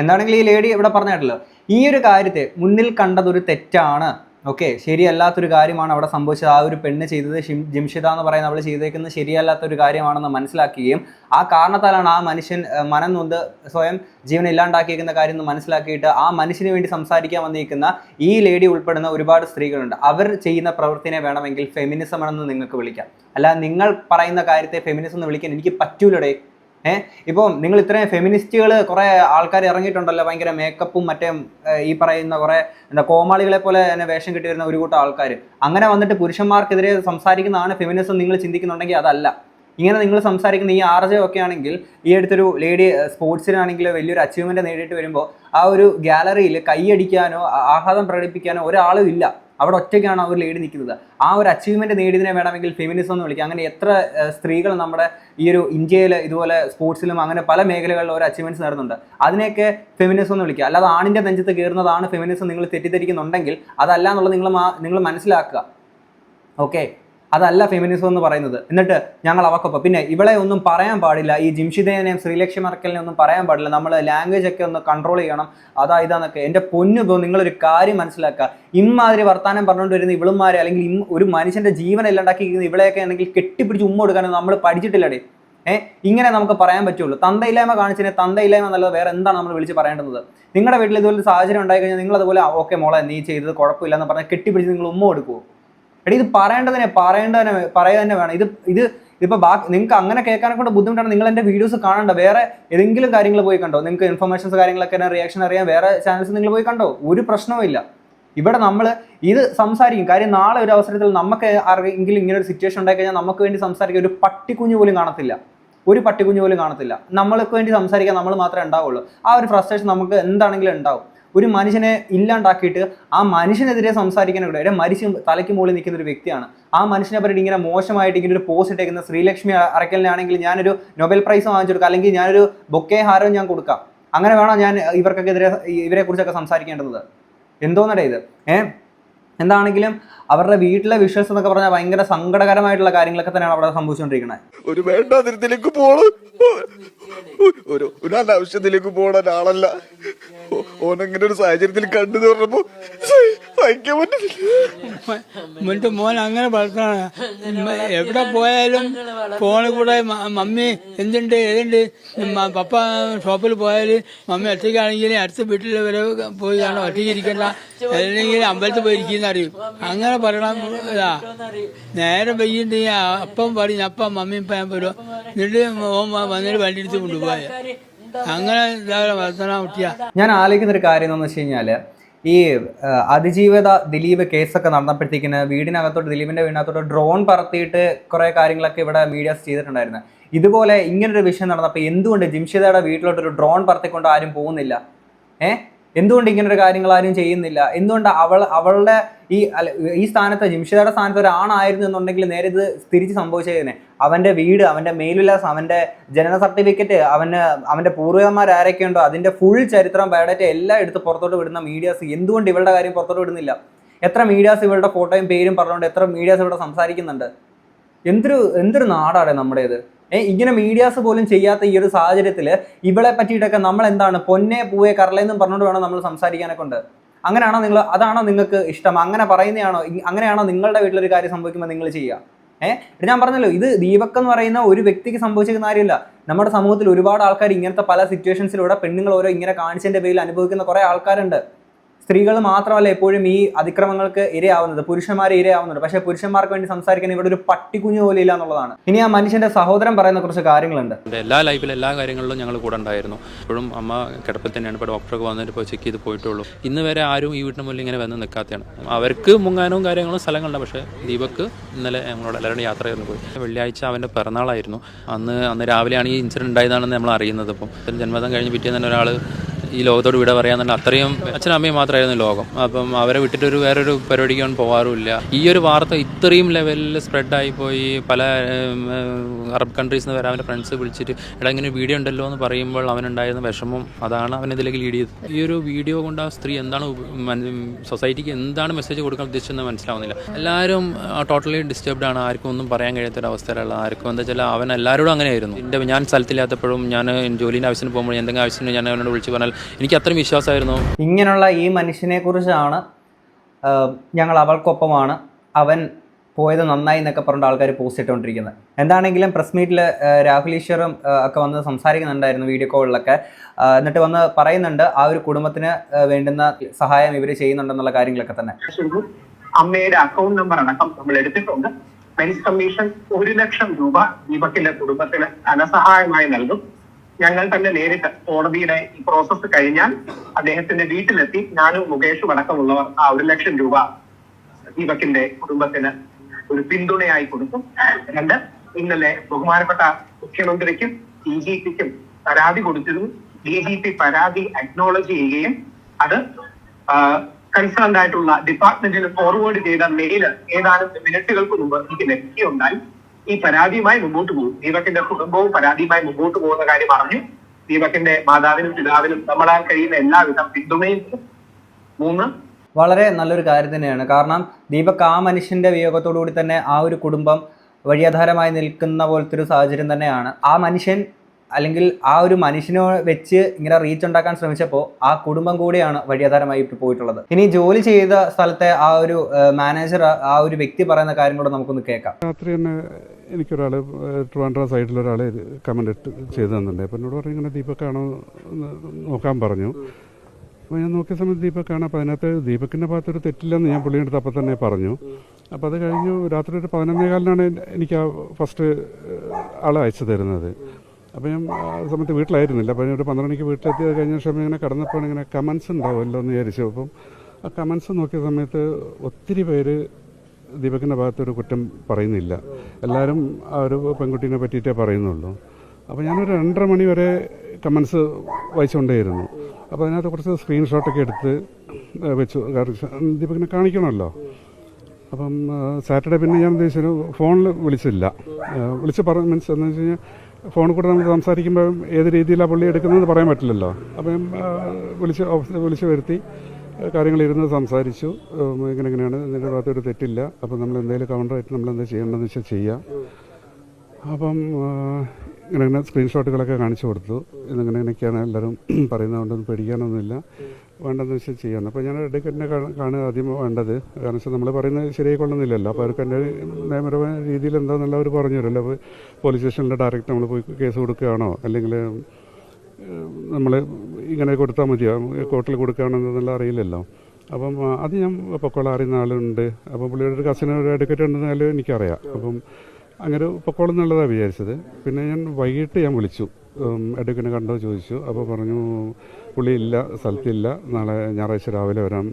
എന്താണെങ്കിൽ ഈ ലേഡി ഇവിടെ പറഞ്ഞിട്ടല്ലോ ഈ ഒരു കാര്യത്തെ മുന്നിൽ കണ്ടതൊരു തെറ്റാണ്. ഓക്കെ ശരിയല്ലാത്തൊരു കാര്യമാണ് അവിടെ സംഭവിച്ചത്. ആ ഒരു പെണ്ണ് ചെയ്തത് ജിംഷിത എന്ന് പറയുന്ന അവൾ ചെയ്തേക്കുന്നത് ശരിയല്ലാത്തൊരു കാര്യമാണെന്ന് മനസ്സിലാക്കുകയും ആ കാരണത്താലാണ് ആ മനുഷ്യൻ മനം നൊന്ത് സ്വയം ജീവൻ ഇല്ലാണ്ടാക്കിയിരിക്കുന്ന കാര്യം എന്ന് മനസ്സിലാക്കിയിട്ട് ആ മനുഷ്യന് വേണ്ടി സംസാരിക്കാൻ വന്നിരിക്കുന്ന ഈ ലേഡി ഉൾപ്പെടുന്ന ഒരുപാട് സ്ത്രീകളുണ്ട്. അവർ ചെയ്യുന്ന പ്രവൃത്തിനെ വേണമെങ്കിൽ ഫെമിനിസം ആണെന്ന് നിങ്ങൾക്ക് വിളിക്കാം. അല്ല നിങ്ങൾ പറയുന്ന കാര്യത്തെ ഫെമിനിസം എന്ന് വിളിക്കാൻ എനിക്ക് പറ്റൂലടേ. ഏഹ് ഇപ്പം നിങ്ങൾ ഇത്രയും ഫെമിനിസ്റ്റുകൾ കുറേ ആൾക്കാർ ഇറങ്ങിയിട്ടുണ്ടല്ലോ ഭയങ്കര മേക്കപ്പും മറ്റേ ഈ പറയുന്ന കുറേ എന്താ കോമാളികളെ പോലെ തന്നെ വേഷം കെട്ടി വരുന്ന ഒരു കൂട്ടം ആൾക്കാർ. അങ്ങനെ വന്നിട്ട് പുരുഷന്മാർക്കെതിരെ സംസാരിക്കുന്നതാണ് ഫെമിനിസം നിങ്ങൾ ചിന്തിക്കുന്നുണ്ടെങ്കിൽ അതല്ല. ഇങ്ങനെ നിങ്ങൾ സംസാരിക്കുന്ന ഈ ആർജം ഒക്കെ ആണെങ്കിൽ ഈ അടുത്തൊരു ലേഡി സ്പോർട്സിനാണെങ്കിൽ വലിയൊരു അച്ചീവ്മെന്റ് നേടിയിട്ട് വരുമ്പോൾ ആ ഒരു ഗാലറിയിൽ കൈയടിക്കാനോ ആഹ്ലാദം പ്രകടിപ്പിക്കാനോ ഒരാളും ഇല്ല. അവിടെ ഒറ്റയ്ക്കാണ് ഒരു ലേഡി നിൽക്കുന്നത്. ആ ഒരു അച്ചീവ്മെന്റ് നേടിയതിനെ വേണമെങ്കിൽ ഫെമിനിസം എന്ന് വിളിക്കാം. അങ്ങനെ എത്ര സ്ത്രീകൾ നമ്മുടെ ഈ ഒരു ഇന്ത്യയിൽ ഇതുപോലെ സ്പോർട്സിലും അങ്ങനെ പല മേഖലകളിലും ഒരു അച്ചീവ്മെന്റ്സ് നേടുന്നുണ്ട്. അതിനെയൊക്കെ ഫെമിനിസം എന്ന് വിളിക്കുക അല്ലാതെ ആണിന്റെ നെഞ്ചത്ത് കയറുന്നതാണ് ഫെമിനിസം നിങ്ങൾ തെറ്റിദ്ധരിക്കുന്നുണ്ടെങ്കിൽ അതല്ല എന്നുള്ളത് നിങ്ങൾ നിങ്ങൾ മനസ്സിലാക്കുക. ഓക്കെ അതല്ല ഫെമിനിസം എന്ന് പറയുന്നത്. എന്നിട്ട് ഞങ്ങൾ അവക്കൊപ്പം. പിന്നെ ഇവളെ ഒന്നും പറയാൻ പാടില്ല. ഈ ജിംഷിദേനെയും ശ്രീലക്ഷ്മി മർക്കലിനെ ഒന്നും പറയാൻ പാടില്ല. നമ്മൾ ലാംഗ്വേജ് ഒക്കെ ഒന്ന് കൺട്രോൾ ചെയ്യണം. അതാ ഇതാന്നൊക്കെ. എന്റെ പൊന്നു പോ നിങ്ങളൊരു കാര്യം മനസ്സിലാക്കുക. ഇമ്മാതിരി വർത്താനം പറഞ്ഞുകൊണ്ട് വരുന്ന ഇവളുമാരെ അല്ലെങ്കിൽ ഒരു മനുഷ്യന്റെ ജീവൻ ഇല്ലാണ്ടാക്കിയിരിക്കുന്ന ഇവളെയൊക്കെ ആണെങ്കിൽ കെട്ടിപ്പിടിച്ച് ഉമ്മ കൊടുക്കാനൊന്നും നമ്മൾ പഠിച്ചിട്ടില്ലടേ ഏഹ് ഇങ്ങനെ നമുക്ക് പറയാൻ പറ്റുള്ളൂ. തന്തയില്ലായ്മ കാണിച്ചതിനെ തന്തയില്ലായ്മ എന്നുള്ളത് വേറെ എന്താണ് നമ്മൾ വിളിച്ച് പറയേണ്ടത്? നിങ്ങളുടെ വീട്ടിൽ ഇതുപോലെ സാഹചര്യം ഉണ്ടായി കഴിഞ്ഞാൽ നിങ്ങൾ അതുപോലെ ഓക്കെ മോളെ നീ ചെയ്തത് കുഴപ്പമില്ലെന്ന് പറഞ്ഞാൽ കെട്ടിപ്പിടിച്ച് നിങ്ങൾ ഉമ്മ കൊടുക്കുമോ എടി ഇത് പറയേണ്ടതിനെ പറയേണ്ടതിനെ പറയുക തന്നെ വേണം. ഇത് ഇത് ഇപ്പൊ ബാക്കി നിങ്ങൾക്ക് അങ്ങനെ കേൾക്കാനെ കൊണ്ട് ബുദ്ധിമുട്ടാണ്. നിങ്ങൾ എന്റെ വീഡിയോസ് കാണണ്ട. വേറെ ഏതെങ്കിലും കാര്യങ്ങൾ പോയി കണ്ടോ? നിങ്ങൾക്ക് ഇൻഫർമേഷൻസ് കാര്യങ്ങളൊക്കെ റിയാക്ഷൻ അറിയാൻ വേറെ ചാനൽസ് നിങ്ങൾ പോയി കണ്ടോ? ഒരു പ്രശ്നവുമില്ല ഇവിടെ നമ്മൾ ഇത് സംസാരിക്കും. കാര്യം നാളെ ഒരു അവസരത്തിൽ നമുക്ക് ആർക്കെങ്കിലും ഇങ്ങനെ ഒരു സിറ്റുവേഷൻ ഉണ്ടായി കഴിഞ്ഞാൽ നമുക്ക് വേണ്ടി സംസാരിക്കാൻ ഒരു പട്ടിക്കുഞ്ഞു പോലും കാണത്തില്ല. ഒരു പട്ടിക്കുഞ്ഞു പോലും കാണത്തില്ല. നമ്മൾക്ക് വേണ്ടി സംസാരിക്കാൻ നമ്മൾ മാത്രമേ ഉണ്ടാവുള്ളൂ. ആ ഒരു ഫ്രസ്ട്രേഷൻ നമുക്ക് എന്താണെങ്കിലും ഉണ്ടാവും. ഒരു മനുഷ്യനെ ഇല്ലാണ്ടാക്കിയിട്ട് ആ മനുഷ്യനെതിരെ സംസാരിക്കാനൊക്കെ ഒരു മരിച്ച് തലയ്ക്ക് മുകളിൽ നിൽക്കുന്ന ഒരു വ്യക്തിയാണ്. ആ മനുഷ്യനെ പറ്റി ഇങ്ങനെ മോശമായിട്ട് ഇങ്ങനെ ഒരു പോസ്റ്റ് ഇട്ടേക്കുന്ന ശ്രീലക്ഷ്മി അറക്കലിനാണെങ്കിൽ ഞാനൊരു നൊബേൽ പ്രൈസ് വാങ്ങിച്ചു കൊടുക്കാം. അല്ലെങ്കിൽ ഞാനൊരു ബൊക്കെ ഹാരവും ഞാൻ കൊടുക്കാം. അങ്ങനെ വേണം ഞാൻ ഇവർക്കൊക്കെ എതിരെ ഇവരെ കുറിച്ചൊക്കെ സംസാരിക്കേണ്ടത്? എന്തോന്നടേ ഇത്? ഏഹ് എന്താണെങ്കിലും അവരുടെ വീട്ടിലെ വിഷ്വൽസ് എന്നൊക്കെ പറഞ്ഞാൽ ഭയങ്കര സങ്കടകരമായിട്ടുള്ള കാര്യങ്ങളൊക്കെ തന്നെയാണ് അവിടെ സംഭവിച്ചുകൊണ്ടിരിക്കുന്നത്. ഒരു വേണ്ടാതിരത്തിലേക്ക് പോണു. ഒരു ഒരു അനാവശ്യത്തിലേക്ക് പോണ ഒരാളല്ല. ഓനങ്ങനെ ഒരു സാഹചര്യത്തിൽ കണ്ടു പറഞ്ഞപ്പോ സഹിക്കാൻ പറ്റുന്നില്ല മോൻ അങ്ങനെ വളർത്താണ് എവിടെ പോയാലും ഫോണിൽ കൂടെ മമ്മി എന്തുണ്ട് ഏതുണ്ട്? പപ്പ ഷോപ്പിൽ പോയാൽ മമ്മി ഒറ്റയ്ക്കാണെങ്കിൽ അടുത്ത വീട്ടിൽ വരെ പോയി കാണാം ഒറ്റയ്ക്ക് ഇരിക്കണ്ട. അല്ലെങ്കിൽ അമ്പലത്തിൽ പോയിരിക്കുന്ന അറിയും അങ്ങനെ പറയണം ഇതാ നേരെ പെയ്യുണ്ടെങ്കിൽ അപ്പം പറയും അപ്പം മമ്മിയും പയൻ ഞാൻ വരും എന്നിട്ട് വന്നിട്ട് വണ്ടി എടുത്ത് കൊണ്ടുപോയ. അങ്ങനെ ഇതാ വളർത്തണം കുട്ടിയാ. ഞാൻ ആലോചിക്കുന്ന ഒരു കാര്യം എന്താണെന്ന് വെച്ച് കഴിഞ്ഞാൽ ഈ അതിജീവിത ദിലീപ് കേസൊക്കെ നടന്നപ്പോഴത്തേക്കിന് വീടിനകത്തോട്ട് ദിലീപിന്റെ വീടിനകത്തോട്ട് ഡ്രോൺ പറത്തിയിട്ട് കുറെ കാര്യങ്ങളൊക്കെ ഇവിടെ മീഡിയാസ് ചെയ്തിട്ടുണ്ടായിരുന്നു. ഇതുപോലെ ഇങ്ങനൊരു വിഷയം നടന്നപ്പോൾ എന്തുകൊണ്ട് ജിംഷിദയുടെ വീട്ടിലോട്ടൊരു ഡ്രോൺ പറത്തിക്കൊണ്ട് ആരും പോകുന്നില്ല? ഏ? എന്തുകൊണ്ട് ഒരു കാര്യങ്ങൾ ആരും ചെയ്യുന്നില്ല? എന്തുകൊണ്ട് അവൾ അവളുടെ ഈ ഈ സ്ഥാനത്ത് ജിംഷിതയുടെ സ്ഥാനത്ത് ഒരാണായിരുന്നു എന്നുണ്ടെങ്കിൽ നേരെ ഇത് തിരിച്ച് സംഭവിച്ചതിനെ അവന്റെ വീട് അവന്റെ മേലുല്ലാസം അവന്റെ ജനന സർട്ടിഫിക്കറ്റ് അവന് അവന്റെ പൂർവികന്മാർ ആരൊക്കെയുണ്ടോ അതിന്റെ ഫുൾ ചരിത്രം ബയോഡേറ്റ എല്ലാം എടുത്ത് പുറത്തോട്ട് വിടുന്ന മീഡിയാസ് എന്തുകൊണ്ട് ഇവളുടെ കാര്യം പുറത്തോട്ട് വിടുന്നില്ല? എത്ര മീഡിയാസ് ഇവളുടെ ഫോട്ടോയും പേരും പറഞ്ഞുകൊണ്ട് എത്ര മീഡിയാസ് ഇവിടെ സംസാരിക്കുന്നുണ്ട്? എന്തൊരു എന്തൊരു നാടാണ് നമ്മുടേത് ഇങ്ങനെ മീഡിയാസ് പോലും ചെയ്യാത്ത ഈ ഒരു സാഹചര്യത്തിൽ ഇവളെ പറ്റിയിട്ടൊക്കെ നമ്മൾ എന്താണ് പൊന്നെ പൂവെ കറലെന്നും പറഞ്ഞുകൊണ്ട് വേണം നമ്മൾ സംസാരിക്കാനൊക്കെ ഉണ്ട്. അങ്ങനെയാണോ നിങ്ങൾ അതാണോ നിങ്ങൾക്ക് ഇഷ്ടം? അങ്ങനെ പറയുന്നതാണോ അങ്ങനെയാണോ നിങ്ങളുടെ വീട്ടിലൊരു കാര്യം സംഭവിക്കുമ്പോൾ നിങ്ങൾ ചെയ്യുക ഏഹ് ഞാൻ പറഞ്ഞല്ലോ ഇത് ദീപക് എന്ന് പറയുന്ന ഒരു വ്യക്തിക്ക് സംഭവിച്ചിരിക്കുന്ന കാര്യമില്ല നമ്മുടെ സമൂഹത്തിൽ ഒരുപാട് ആൾക്കാർ ഇങ്ങനത്തെ പല സിറ്റുവേഷൻസിലൂടെ പെണ്ണുങ്ങൾ ഓരോ ഇങ്ങനെ കാണിച്ചതിന്റെ പേരിൽ അനുഭവിക്കുന്ന കുറേ ആൾക്കാരുണ്ട്. സ്ത്രീകൾ മാത്രമല്ല എപ്പോഴും ഈ അതിക്രമങ്ങൾക്ക് ഇരയാവുന്നത് പുരുഷന്മാർ ഇരയാവുന്നുണ്ട്. പക്ഷേ പുരുഷന്മാർക്ക് വേണ്ടി സംസാരിക്കാൻ ഇവിടെ ഒരു പട്ടിക്കുഞ്ഞു പോലും ഇല്ല എന്നുള്ളതാണ്. ഇനി ആ മനുഷ്യന്റെ സഹോദരൻ പറയുന്ന കുറച്ച് കാര്യങ്ങളുണ്ട് എല്ലാ ലൈഫിലും എല്ലാ കാര്യങ്ങളിലും ഞങ്ങൾ കൂടെ ഉണ്ടായിരുന്നു. ഇപ്പോഴും അമ്മ കിടപ്പിൽ തന്നെയാണ്. ഇപ്പോൾ ഡോക്ടറൊക്കെ വന്നിട്ട് ഇപ്പോൾ ചെക്ക് ചെയ്ത് പോയിട്ടുള്ളൂ. ഇന്ന് വരെ ആരും ഈ വീട്ടിന് മുന്നിൽ ഇങ്ങനെ വന്ന് നിൽക്കാത്തതാണ് അവർക്ക് മുങ്ങാനും കാര്യങ്ങളും സ്ഥലങ്ങളുണ്ട്. പക്ഷേ ദീപക്ക് ഇന്നലെ ഞങ്ങളോട് എല്ലാവരും യാത്ര ചെയ്യുന്നു പോയി വെള്ളിയാഴ്ച അവന്റെ പിറന്നാളായിരുന്നു. അന്ന് അന്ന് രാവിലെയാണ് ഈ ഇൻസിഡന്റ് ഉണ്ടായതാണെന്ന് നമ്മൾ അറിയുന്നത് അപ്പം ജന്മദിനം കഴിഞ്ഞ് പിറ്റേന്ന് തന്നെ ഒരാൾ ഈ ലോകത്തോട് വിട പറയാന്നുണ്ട് അത്രയും അച്ഛനും അമ്മയും മാത്രമായിരുന്നു ലോകം. അപ്പം അവരെ വിട്ടിട്ട് ഒരു വേറൊരു പരിപാടിക്ക് പോകാറുമില്ല ഈ ഒരു വാർത്ത ഇത്രയും ലെവലിൽ സ്പ്രെഡായി പോയി. പല അറബ് കൺട്രീസിൽ നിന്ന് വരെ അവന്റെ ഫ്രണ്ട്സ് വിളിച്ചിട്ട് എടാ ഇങ്ങനെ വീഡിയോ ഉണ്ടല്ലോ എന്ന് പറയുമ്പോൾ അവനുണ്ടായിരുന്ന വിഷമം അതാണ് അവൻ ഇതിലേക്ക് ലീഡ് ചെയ്തത്. ഈ ഒരു വീഡിയോ കൊണ്ട് ആ സ്ത്രീ എന്താണ് സൊസൈറ്റിക്ക് എന്താണ് മെസ്സേജ് കൊടുക്കാൻ ഉദ്ദേശിച്ചെന്ന് മനസ്സിലാവുന്നില്ല. എല്ലാവരും ടോട്ടലി ഡിസ്റ്റർബ്ഡ് ആണ്. ആർക്കും ഒന്നും പറയാൻ കഴിയാത്തൊരു അവസ്ഥയിലുള്ള ആർക്കും. എന്താ വെച്ചാൽ അവൻ എല്ലാവരോടും അങ്ങനെയായിരുന്നു. എന്റെ ഞാൻ സ്ഥലത്തില്ലാത്തപ്പോഴും ഞാൻ ജോലിന്റെ ആവശ്യത്തിന് പോകുമ്പോൾ എന്തെങ്കിലും ആവശ്യത്തിന് ഞാൻ അവനോട് വിളിച്ച് പറഞ്ഞാൽ എനിക്ക് അത്രയും വിശ്വാസമായിരുന്നു. ഇങ്ങനെയുള്ള ഈ മനുഷ്യനെ കുറിച്ചാണ് ഞങ്ങൾ അവൾക്കൊപ്പമാണ്. അവൻ പോയത് നന്നായി എന്നൊക്കെ പറഞ്ഞിട്ട് ആൾക്കാർ പോസ്റ്റ് ഇട്ടുകൊണ്ടിരിക്കുന്നത്. എന്താണെങ്കിലും പ്രസ് മീറ്റിൽ രാഹുൽ ഈശ്വറും ഒക്കെ വന്ന് സംസാരിക്കുന്നുണ്ടായിരുന്നു വീഡിയോ കോളിലൊക്കെ എന്നിട്ട് വന്ന് പറയുന്നുണ്ട് ആ ഒരു കുടുംബത്തിന് വേണ്ടുന്ന സഹായം ഇവർ ചെയ്യുന്നുണ്ടെന്നുള്ള കാര്യങ്ങളൊക്കെ തന്നെ. അമ്മയുടെ അക്കൗണ്ട് നമ്പർ അടക്കം നമ്മൾ എടുത്തിട്ടുണ്ട്. മെൻസ് കമ്മീഷൻ ഒരു ലക്ഷം രൂപ ദീപക്കിന്റെ കുടുംബത്തിന് ധനസഹായമായി നൽകും. ഞങ്ങൾ തന്നെ നേരിട്ട് കോടതിയുടെ ഈ പ്രോസസ്സ് കഴിഞ്ഞാൽ അദ്ദേഹത്തിന്റെ വീട്ടിലെത്തി ഞാനും മുകേഷും അടക്കമുള്ളവർ ആ ഒരു ലക്ഷം രൂപ ദീപക്കിന്റെ കുടുംബത്തിന് ഒരു പിന്തുണയായി കൊടുക്കും. രണ്ട് ഇന്നലെ ബഹുമാനപ്പെട്ട മുഖ്യമന്ത്രിക്കും ഡി ജി പിക്കും പരാതി കൊടുത്തിരുന്നു. ഡി ജി പി പരാതി അക്നോളജ് ചെയ്യുകയും അത് കൺസേൺഡ് ആയിട്ടുള്ള ഡിപ്പാർട്ട്മെന്റിന് ഫോർവേഡ് ചെയ്ത മെയിൽ ഏതാനും മിനിറ്റുകൾക്ക് മുമ്പ് എനിക്ക് ലഭിക്കുകയുണ്ടായി. ഈ പരാതിയുമായി മുമ്പോട്ട് പോകും. ദീപകിന്റെ കുടുംബവും പരാതിയുമായി മുമ്പോട്ട് പോകുന്ന കാര്യം അറിഞ്ഞു ദീപകിന്റെ മാതാവിനും പിതാവിനും നമ്മളാൽ കഴിയുന്ന എല്ലാവിധ പിന്തുണയും. മൂന്ന്. വളരെ നല്ലൊരു കാര്യം തന്നെയാണ്. കാരണം ദീപക് ആ മനുഷ്യന്റെ വിയോഗത്തോടു കൂടി തന്നെ ആ ഒരു കുടുംബം വഴിയാധാരമായി നിൽക്കുന്ന പോലത്തെ ഒരു സാഹചര്യം തന്നെയാണ്. ആ മനുഷ്യൻ അല്ലെങ്കിൽ ആ ഒരു മനുഷ്യനെ വെച്ച് ഇങ്ങനെ റീച്ച് ഉണ്ടാക്കാൻ ശ്രമിച്ചപ്പോൾ ആ കുടുംബം കൂടിയാണ് വഴിയാധാരമായി ഇപ്പോൾ പോയിട്ടുള്ളത്. ഇനി ജോലി ചെയ്ത സ്ഥലത്തെ ആ ഒരു മാനേജർ ആ ഒരു വ്യക്തി പറയുന്ന കാര്യം കൂടെ നമുക്കൊന്ന് കേൾക്കാം. രാത്രി തന്നെ എനിക്കൊരാൾ ട്രിവാൻഡ്ര സൈഡിലൊരാൾ കമന്റ് ഇട്ട് ചെയ്തു തന്നിട്ടുണ്ട്. അപ്പോൾ എന്നോട് പറഞ്ഞു ഇങ്ങനെ ദീപക്കാണോ? നോക്കാൻ പറഞ്ഞു. അപ്പോൾ ഞാൻ നോക്കിയ സമയത്ത് ദീപക്കാണ്. അപ്പോൾ അതിനകത്ത് ദീപക്കിന്റെ ഭാഗത്തൊരു തെറ്റില്ലെന്ന് ഞാൻ പുള്ളിയുടെ അടുത്ത് അപ്പോൾ തന്നെ പറഞ്ഞു. അപ്പോൾ അത് കഴിഞ്ഞു രാത്രി ഒരു പതിനൊന്നേ കാലിനാണ് എനിക്ക് ആ ഫസ്റ്റ് ആൾ അയച്ചു തരുന്നത്. അപ്പോൾ ഞാൻ ആ സമയത്ത് വീട്ടിലായിരുന്നില്ല. അപ്പോൾ ഞാൻ ഒരു പന്ത്രണ്ട് മണിക്ക് വീട്ടിലെത്തി അത് കഴിഞ്ഞ ശേഷം ഇങ്ങനെ കടന്നപ്പോൾ ഇങ്ങനെ കമൻസ് ഉണ്ടാവുമല്ലോ എന്ന് വിചാരിച്ചു. അപ്പം ആ കമൻസ് നോക്കിയ സമയത്ത് ഒത്തിരി പേര് ദീപകിന്റെ ഭാഗത്തൊരു കുറ്റം പറയുന്നില്ല. എല്ലാവരും ആ ഒരു പെൺകുട്ടീനെ പറ്റിയിട്ടേ പറയുന്നുള്ളൂ. അപ്പോൾ ഞാനൊരു രണ്ടര മണി വരെ കമൻസ് വായിച്ചുകൊണ്ടേയിരുന്നു. അപ്പോൾ അതിനകത്ത് കുറച്ച് സ്ക്രീൻഷോട്ടൊക്കെ എടുത്ത് വെച്ചു. ദീപകിനെ കാണിക്കണമല്ലോ. അപ്പം സാറ്റർഡേ പിന്നെ ഞാൻ ഉദ്ദേശിച്ചു ഫോണിൽ വിളിച്ചില്ല. വിളിച്ച് പറ മീൻസ് എന്ന് വെച്ച് കഴിഞ്ഞാൽ ഫോണിൽ കൂടെ നമ്മൾ സംസാരിക്കുമ്പോൾ ഏത് രീതിയിലാണ് പുള്ളി എടുക്കുന്നത് പറയാൻ പറ്റില്ലല്ലോ. അപ്പം വിളിച്ച് വിളിച്ച് വരുത്തി. കാര്യങ്ങൾ ഇരുന്ന് സംസാരിച്ചു ഇങ്ങനെ ഇങ്ങനെയാണ്. നിന്റെ ഭാഗത്ത് ഒരു തെറ്റില്ല. അപ്പം നമ്മൾ എന്തെങ്കിലും കൗണ്ടറായിട്ട് നമ്മൾ എന്താ ചെയ്യേണ്ടതെന്ന് വെച്ചാൽ ചെയ്യാം. അപ്പം ഇങ്ങനെ ഇങ്ങനെ സ്ക്രീൻഷോട്ടുകളൊക്കെ കാണിച്ചു കൊടുത്തു. ഇന്നിങ്ങനെ ഇങ്ങനെയൊക്കെയാണ് എല്ലാവരും പറയുന്നത്. പറയുന്നതുകൊണ്ടൊന്നും പേടിക്കാനൊന്നുമില്ല. വേണ്ടെന്ന് വെച്ചാൽ ചെയ്യണം അപ്പോൾ ഞാൻ എഡ്യൂക്കേറ്റിനെ കാണുക ആദ്യം വേണ്ടത്. കാരണം വെച്ചാൽ നമ്മൾ പറയുന്നത് ശരിയായി ശരിയായിക്കൊള്ളുന്നില്ലല്ലോ അപ്പോൾ അവർക്ക് എന്റെ നിയമപരമായ രീതിയിൽ എന്താണെന്നുള്ള അവർ പറഞ്ഞു തരുമല്ലോ. അപ്പോൾ പോലീസ് സ്റ്റേഷനിൽ ഡയറക്റ്റ് നമ്മൾ പോയി കേസ് കൊടുക്കുകയാണോ? അല്ലെങ്കിൽ നമ്മൾ ഇങ്ങനെ കൊടുത്താൽ മതിയോ? കോട്ടിൽ കൊടുക്കുകയാണെന്നുള്ള അറിയില്ലല്ലോ. അപ്പം അത് ഞാൻ പൊക്കോള അറിയുന്ന ആളുണ്ട്. അപ്പം പുള്ളിയുടെ ഒരു കസിന് ഒരു അഡ്വക്കേറ്റ് ഉണ്ടെന്നാലും എനിക്കറിയാം. അപ്പം അങ്ങനെ പൊക്കോളം എന്നുള്ളതാണ് വിചാരിച്ചത്. പിന്നെ ഞാൻ വൈകിട്ട് ഞാൻ വിളിച്ചു. അഡ്വക്കേറ്റിനെ കണ്ടോ ചോദിച്ചു. അപ്പോൾ പറഞ്ഞു പുള്ളി ഇല്ല സ്ഥലത്തില്ല. നാളെ ഞായറാഴ്ച രാവിലെ വരാൻ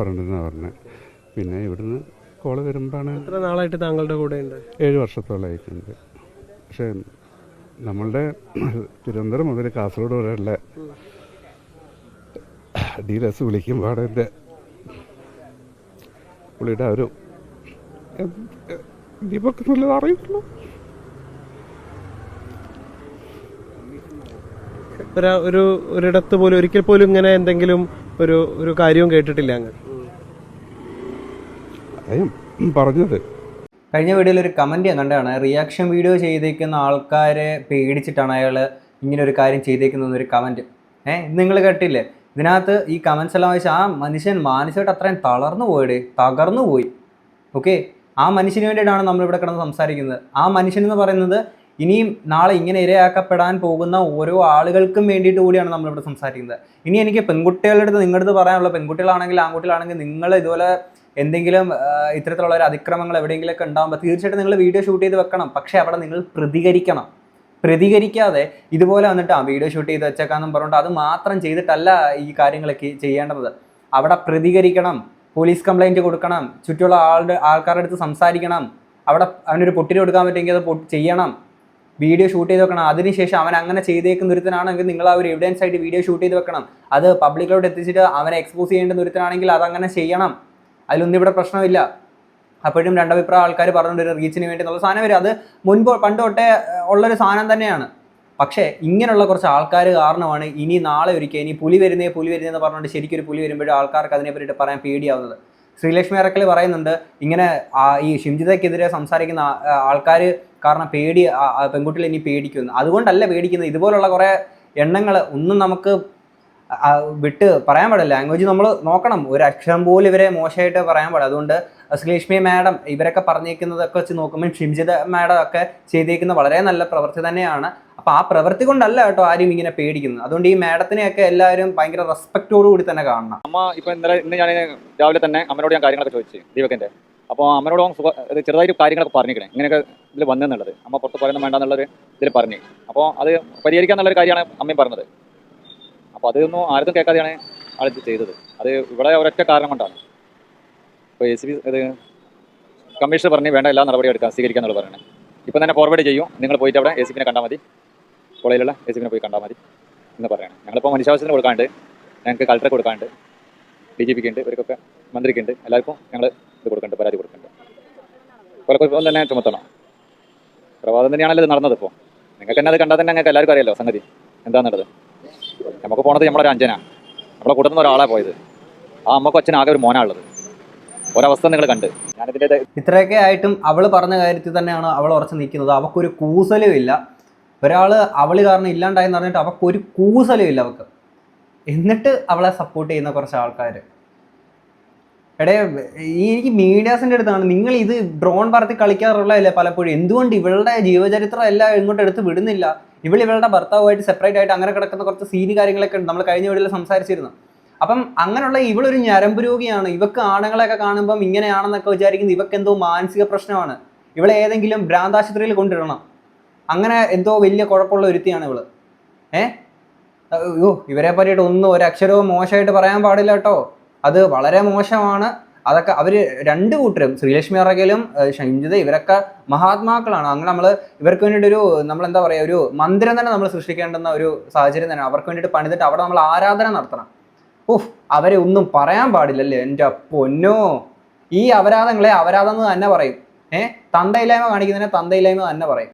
പറഞ്ഞിരുന്നാണ് പറഞ്ഞത് പിന്നെ ഇവിടുന്ന് കോൾ വരുമ്പോഴാണ് എത്ര നാളായിട്ട് താങ്കളുടെ കൂടെ ഉണ്ട് ഏഴ് വർഷത്തോളമായിട്ടുണ്ട് പക്ഷേ നമ്മളുടെ തിരുവനന്തപുരം മുതൽ കാസർഗോഡ് വരെയുള്ള ഡീലേഴ്സ് വിളിക്കുമ്പോൾ എന്റെ പുള്ളിയുടെ ഒരു ദീപക് എന്നുള്ളത് അറിയുള്ളൂ ഒരു ഒരു ഒരിടത്ത് പോലും ഒരിക്കൽ പോലും ഇങ്ങനെ എന്തെങ്കിലും ഒരു ഒരു കാര്യവും കേട്ടിട്ടില്ല അങ്ങ്. പറഞ്ഞത്. കഴിഞ്ഞ വീഡിയോയിൽ ഒരു കമന്റ് ഞാൻ റിയാക്ഷൻ വീഡിയോ ചെയ്തേക്കുന്ന ആൾക്കാരെ പേടിച്ചിട്ടാണ് അയാൾ ഇങ്ങനെ ഒരു കാര്യം ചെയ്തേക്കുന്ന ഒരു കമന്റ് ഏഹ് നിങ്ങൾ കേട്ടില്ലേ? ഇതിനകത്ത് ഈ കമൻസ് എല്ലാം വെച്ചാൽ ആ മനുഷ്യൻ മാനസികമായിട്ട് അത്രയും തളർന്നു പോയിടേ തകർന്നു പോയി. ഓക്കെ ആ മനുഷ്യന് വേണ്ടിയിട്ടാണ് നമ്മളിവിടെ കിടന്ന് സംസാരിക്കുന്നത്. ആ മനുഷ്യൻ എന്ന് പറയുന്നത് ഇനിയും നാളെ ഇങ്ങനെ ഇരയാക്കപ്പെടാൻ പോകുന്ന ഓരോ ആളുകൾക്കും വേണ്ടിയിട്ട് കൂടിയാണ് നമ്മളിവിടെ സംസാരിക്കുന്നത്. ഇനി എനിക്ക് പെൺകുട്ടികളുടെ അടുത്ത് നിങ്ങളുടെ അടുത്ത് പറയാനുള്ള പെൺകുട്ടികളാണെങ്കിൽ ആൺകുട്ടികളാണെങ്കിൽ നിങ്ങൾ ഇതുപോലെ എന്തെങ്കിലും ഇത്തരത്തിലുള്ള ഒരു അതിക്രമങ്ങൾ എവിടെയെങ്കിലുമൊക്കെ ഉണ്ടാകുമ്പോൾ തീർച്ചയായിട്ടും നിങ്ങൾ വീഡിയോ ഷൂട്ട് ചെയ്ത് വെക്കണം. പക്ഷേ അവിടെ നിങ്ങൾ പ്രതികരിക്കണം. പ്രതികരിക്കാതെ ഇതുപോലെ വന്നിട്ട് ആ വീഡിയോ ഷൂട്ട് ചെയ്ത് വെച്ചേക്കാന്നും പറഞ്ഞിട്ട് അത് മാത്രം ചെയ്തിട്ടല്ല ഈ കാര്യങ്ങളൊക്കെ ചെയ്യേണ്ടത്. അവിടെ പ്രതികരിക്കണം. പോലീസ് കംപ്ലൈന്റ് കൊടുക്കണം. ചുറ്റുമുള്ള ആളുടെ ആൾക്കാരുടെ അടുത്ത് സംസാരിക്കണം. അവിടെ അവനൊരു പൊട്ടിന് കൊടുക്കാൻ പറ്റുമെങ്കിൽ അത് ചെയ്യണം. വീഡിയോ ഷൂട്ട് ചെയ്ത് വെക്കണം. അതിനുശേഷം അവൻ അങ്ങനെ ചെയ്തേക്കുന്ന ഒരുത്തനാണെങ്കിൽ നിങ്ങൾ ആ ഒരു എവിഡൻസ് ആയിട്ട് വീഡിയോ ഷൂട്ട് ചെയ്ത് വെക്കണം. അത് പബ്ലിക്കിലോട്ട് എത്തിച്ചിട്ട് അവനെ എക്സ്പോസ് ചെയ്യേണ്ടുന്ന ഒരുത്തനാണെങ്കിൽ അതങ്ങനെ ചെയ്യണം. അതിലൊന്നും ഇവിടെ പ്രശ്നമില്ല. അപ്പോഴും രണ്ടഭിപ്രായ ആൾക്കാർ പറഞ്ഞിട്ട് ഒരു റീച്ചിന് വേണ്ടി എന്നുള്ള സാധനം വരും. അത് മുൻപ് പണ്ട് തൊട്ടേ ഉള്ളൊരു സാധനം തന്നെയാണ്. പക്ഷേ ഇങ്ങനെയുള്ള കുറച്ച് ആൾക്കാർ കാരണമാണ് ഇനി നാളെ ഒരിക്കൽ ഇനി പുലി വരുന്നേ പുലി വരുന്നതെന്ന് പറഞ്ഞുകൊണ്ട് ശരിക്കും ഒരു പുലി വരുമ്പോഴും ആൾക്കാർക്ക് അതിനെ പറ്റിയിട്ട് പറയാൻ പേടിയാവുന്നത്. ശ്രീലക്ഷ്മി അറക്കൽ പറയുന്നുണ്ട് ഇങ്ങനെ ഈ ഷിംജിതയ്ക്കെതിരെ സംസാരിക്കുന്ന ആൾക്കാർ കാരണം പേടി പെൺകുട്ടികൾ ഇനി പേടിക്കുന്നു. അതുകൊണ്ടല്ല പേടിക്കുന്നത്. ഇതുപോലുള്ള കുറേ എണ്ണങ്ങൾ ഒന്നും നമുക്ക് വിട്ട് പറയാൻ പാടില്ല. ലാംഗ്വേജ് നമ്മൾ നോക്കണം. ഒരു അക്ഷരം പോലും ഇവരെ മോശമായിട്ട് പറയാൻ പാടില്ല. അതുകൊണ്ട് ശ്രീലക്ഷ്മി മാഡം ഇവരൊക്കെ പറഞ്ഞേക്കുന്നതൊക്കെ വെച്ച് നോക്കുമ്പോൾ ഷിംജിത മാഡം ഒക്കെ ചെയ്തേക്കുന്ന വളരെ നല്ല പ്രവൃത്തി തന്നെയാണ്. അപ്പോൾ ആ പ്രവൃത്തി കൊണ്ടല്ല കേട്ടോ ആരും ഇങ്ങനെ പേടിക്കുന്നത്. അതുകൊണ്ട് ഈ മാഡത്തിനെയൊക്കെ എല്ലാവരും ഭയങ്കര റെസ്പെക്റ്റോടു കൂടി തന്നെ കാണണം. അമ്മ ഇപ്പോൾ ഇന്നലെ ഇന്ന് ഞാൻ രാവിലെ തന്നെ അമ്മനോട് ഞാൻ കാര്യങ്ങളൊക്കെ ചോദിച്ചു ദീപകന്റെ അപ്പോൾ അമ്മനോട് ചെറുതായിട്ട് കാര്യങ്ങളൊക്കെ പറഞ്ഞിരിക്കണേ. ഇങ്ങനെയൊക്കെ ഇതിൽ വന്നെന്നുള്ളത്. അമ്മ പുറത്ത് പറയുന്നത് വേണ്ടെന്നുള്ളൊരു ഇതിൽ പറഞ്ഞു. അപ്പോൾ അത് പരിഹരിക്കാന്നുള്ളൊരു കാര്യമാണ് അമ്മയും പറഞ്ഞത്. അപ്പോൾ അതൊന്നും ആരും കേൾക്കാതെയാണ് ആളിത് ചെയ്തത്. അത് ഇവിടെ ഒരൊറ്റ കാരണം കൊണ്ടാണ്. ഇപ്പൊ എ സി ബി ഇത് കമ്മീഷണർ പറഞ്ഞ് വേണ്ട എല്ലാ നടപടിയും എടുക്കാൻ സ്വീകരിക്കുക എന്നുള്ളത് പറയണേ. ഇപ്പം തന്നെ ഫോർവേഡ് ചെയ്യും. നിങ്ങൾ പോയിട്ട് അവിടെ എ സി പിന്നെ കണ്ടാൽ മതി. കോളേജിലുള്ള എ സി പിന്നെ പോയി കണ്ടാൽ മതി എന്ന് പറയണം. ഞങ്ങളിപ്പോൾ മനുഷ്യാവശ്യത്തിന് കൊടുക്കാണ്ട് ഞങ്ങൾക്ക് കളക്ടറെ കൊടുക്കാണ്ട് ഡി ജി പിക്ക് ഉണ്ട് ഇവർക്കൊക്കെ മന്ത്രിക്ക് ഉണ്ട് എല്ലാവർക്കും ഞങ്ങൾ ഇത് കൊടുക്കുന്നുണ്ട് പരാതി കൊടുക്കുന്നുണ്ട്. കൊലക്കുറിപ്പം തന്നെ ചുമത്തണം. പ്രവാദം തന്നെയാണല്ലോ ഇത് നടന്നത് ഇപ്പോൾ നിങ്ങൾക്ക് തന്നെ അത് കണ്ടാൽ തന്നെ ഞങ്ങൾക്ക് എല്ലാവർക്കും അറിയാലോ സംഗതി. എന്താണെന്നുള്ളത് നമുക്ക് പോണത് നമ്മളൊരു അഞ്ചന. നമ്മളെ കൂട്ടത്തിൽ നിന്ന് ഒരാളെ പോയത്. ആ അമ്മക്കും അച്ഛനും ആകെ ഒരു മോനാണുള്ളത്. ഒരവസ്ഥ നിങ്ങൾ കണ്ട്. ഞാനിതിന്റെ ഇത്രയൊക്കെ ആയിട്ടും അവൾ പറഞ്ഞ കാര്യത്തിൽ തന്നെയാണ് അവൾ ഉറച്ചു നിൽക്കുന്നത്. അവക്കൊരു കൂസലും ഇല്ല. ഒരാൾ അവൾ കാരണം ഇല്ലാണ്ടായെന്ന് പറഞ്ഞിട്ട് അവക്കൊരു കൂസലും ഇല്ല അവൾക്ക്. എന്നിട്ട് അവളെ സപ്പോർട്ട് ചെയ്യുന്ന കുറച്ച് ആൾക്കാർ എടേ എനിക്ക് മീഡിയാസിന്റെ അടുത്താണ്. നിങ്ങൾ ഇത് ഡ്രോൺ പറത്തി കളിക്കാറുള്ളതല്ലേ പലപ്പോഴും? എന്തുകൊണ്ട് ഇവളുടെ ജീവചരിത്രം എല്ലാം ഇങ്ങോട്ട് എടുത്ത് വിടുന്നില്ല? ഇവൾ ഇവളുടെ ഭർത്താവുമായിട്ട് സെപ്പറേറ്റ് ആയിട്ട് അങ്ങനെ കിടക്കുന്ന കുറച്ച് സീനി കാര്യങ്ങളൊക്കെ നമ്മൾ കഴിഞ്ഞ വീട്ടിൽ സംസാരിച്ചിരുന്നു. അപ്പം അങ്ങനെയുള്ള ഇവളൊരു ഞരമ്പ് രോഗിയാണ്. ഇവക്ക് ആണുങ്ങളെയൊക്കെ കാണുമ്പം ഇങ്ങനെയാണെന്നൊക്കെ വിചാരിക്കുന്നത് ഇവക്ക് എന്തോ മാനസിക പ്രശ്നമാണ്. ഇവളെ ഏതെങ്കിലും ഭ്രാന്താശുപത്രിയിൽ കൊണ്ടിടണം അങ്ങനെ എന്തോ വലിയ കുഴപ്പമുള്ള ഒരുത്തിയാണ് ഇവൾ. ഏ? അയ്യോ ഇവരെ പറ്റിയിട്ട് ഒന്നും ഒരക്ഷരവും മോശമായിട്ട് പറയാൻ പാടില്ല കേട്ടോ. അത് വളരെ മോശമാണ്. അതൊക്കെ അവർ രണ്ട് കൂട്ടരും ശ്രീലക്ഷ്മി അറകലും ഷംജിത ഇവരൊക്കെ മഹാത്മാക്കളാണ്. അങ്ങനെ നമ്മൾ ഇവർക്ക് വേണ്ടിയിട്ട് ഒരു നമ്മൾ എന്താ പറയുക ഒരു മന്ദിരം തന്നെ നമ്മൾ സൃഷ്ടിക്കേണ്ടുന്ന ഒരു സാഹചര്യം തന്നെ അവർക്ക് വേണ്ടിയിട്ട് പണിതിട്ട് അവിടെ നമ്മൾ ആരാധന നടത്തണം. ഓഹ് അവരെ ഒന്നും പറയാൻ പാടില്ലല്ലേ എന്റെ പൊന്നോ. ഈ അപരാധങ്ങളെ അപരാധം എന്ന് തന്നെ പറയും. ഏഹ് തന്തയില്ലായ്മ കാണിക്കുന്നതിനെ തന്തയില്ലായ്മ തന്നെ പറയും.